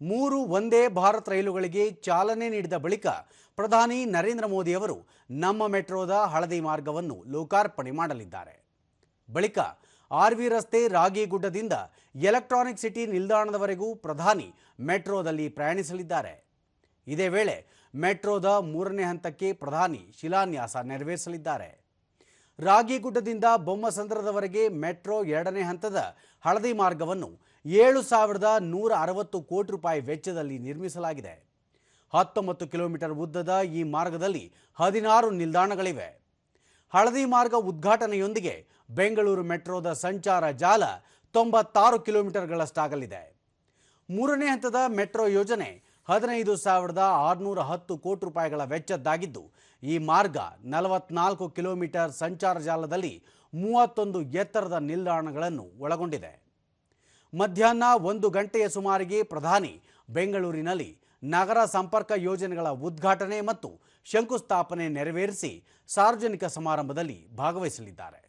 ಮೂರು ಒಂದೇ ಭಾರತ್ ರೈಲುಗಳಿಗೆ ಚಾಲನೆ ನೀಡಿದ ಬಳಿಕ ಪ್ರಧಾನಿ ನರೇಂದ್ರ ಮೋದಿ ಅವರು ನಮ್ಮ ಮೆಟ್ರೋದ ಹಳದಿ ಮಾರ್ಗವನ್ನು ಲೋಕಾರ್ಪಣೆ ಮಾಡಲಿದ್ದಾರೆ. ಬಳಿಕ ಆರ್ವಿ ರಸ್ತೆ ರಾಗಿಗುಡ್ಡದಿಂದ ಎಲೆಕ್ಟ್ರಾನಿಕ್ ಸಿಟಿ ನಿಲ್ದಾಣದವರೆಗೂ ಪ್ರಧಾನಿ ಮೆಟ್ರೋದಲ್ಲಿ ಪ್ರಯಾಣಿಸಲಿದ್ದಾರೆ. ಇದೇ ವೇಳೆ ಮೆಟ್ರೋದ ಮೂರನೇ ಹಂತಕ್ಕೆ ಪ್ರಧಾನಿ ಶಿಲಾನ್ಯಾಸ ನೆರವೇರಿಸಲಿದ್ದಾರೆ. ರಾಗಿಗುಡ್ಡದಿಂದ ಬೊಮ್ಮಸಂದ್ರದವರೆಗೆ ಮೆಟ್ರೋ ಎರಡನೇ ಹಂತದ ಹಳದಿ ಮಾರ್ಗವನ್ನು ಏಳು ಸಾವಿರದ ನೂರ ಅರವತ್ತು ಕೋಟಿ ರೂಪಾಯಿ ವೆಚ್ಚದಲ್ಲಿ ನಿರ್ಮಿಸಲಾಗಿದೆ. ಹತ್ತೊಂಬತ್ತು ಕಿಲೋಮೀಟರ್ ಉದ್ದದ ಈ ಮಾರ್ಗದಲ್ಲಿ ಹದಿನಾರು ನಿಲ್ದಾಣಗಳಿವೆ. ಹಳದಿ ಮಾರ್ಗ ಉದ್ಘಾಟನೆಯೊಂದಿಗೆ ಬೆಂಗಳೂರು ಮೆಟ್ರೋದ ಸಂಚಾರ ಜಾಲ ತೊಂಬತ್ತಾರು ಕಿಲೋಮೀಟರ್ಗಳಷ್ಟಾಗಲಿದೆ. ಮೂರನೇ ಹಂತದ ಮೆಟ್ರೋ ಯೋಜನೆ ಹದಿನೈದು ಸಾವಿರದ ಆರುನೂರ ಹತ್ತು ಕೋಟಿ ರೂಪಾಯಿಗಳ ವೆಚ್ಚದ್ದಾಗಿದ್ದು, ಈ ಮಾರ್ಗ ನಲವತ್ನಾಲ್ಕು ಕಿಲೋಮೀಟರ್ ಸಂಚಾರ ಜಾಲದಲ್ಲಿ ಮೂವತ್ತೊಂದು ಎತ್ತರದ ನಿಲ್ದಾಣಗಳನ್ನು ಒಳಗೊಂಡಿದೆ. ಮಧ್ಯಾಹ್ನ ಒಂದು ಗಂಟೆಯ ಸುಮಾರಿಗೆ ಪ್ರಧಾನಿ ಬೆಂಗಳೂರಿನಲ್ಲಿ ನಗರ ಸಂಪರ್ಕ ಯೋಜನೆಗಳ ಉದ್ಘಾಟನೆ ಮತ್ತು ಶಂಕುಸ್ಥಾಪನೆ ನೆರವೇರಿಸಿ ಸಾರ್ವಜನಿಕ ಸಮಾರಂಭದಲ್ಲಿ ಭಾಗವಹಿಸಲಿದ್ದಾರೆ.